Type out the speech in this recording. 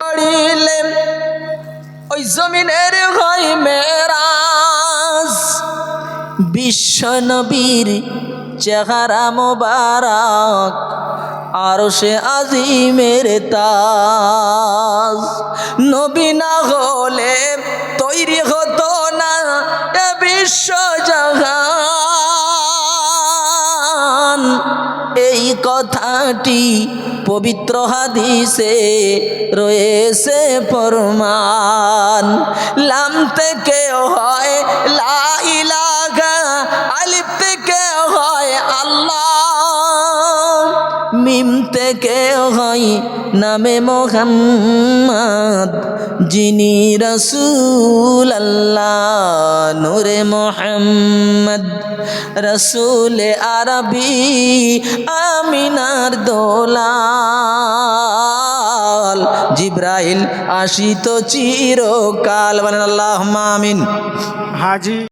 পড়িলে ওই জমিনের হয় মেরাজ। বিশ্ব নবীর চেহারা মোবারক, আর সে আজিমের তাজ। নবী না হলে তৈরি হতো না বিশ্ব জাহান এই কথাটি পবিত্র হাদিসে রয়েছে ফরমান। লাম থেকে হয় লা আলিফ থেকে হয় আল্লাহ। মিম থেকে হয় নামে মোহাম্মদ, যিনি রসুল আল্লাহ। নূরে মোহাম্মদ রসুল আরবি আমিনার দোলাল। জিব্রাইল আসিত চিরকাল। বলেন আল্লাহ আমিন। হাজি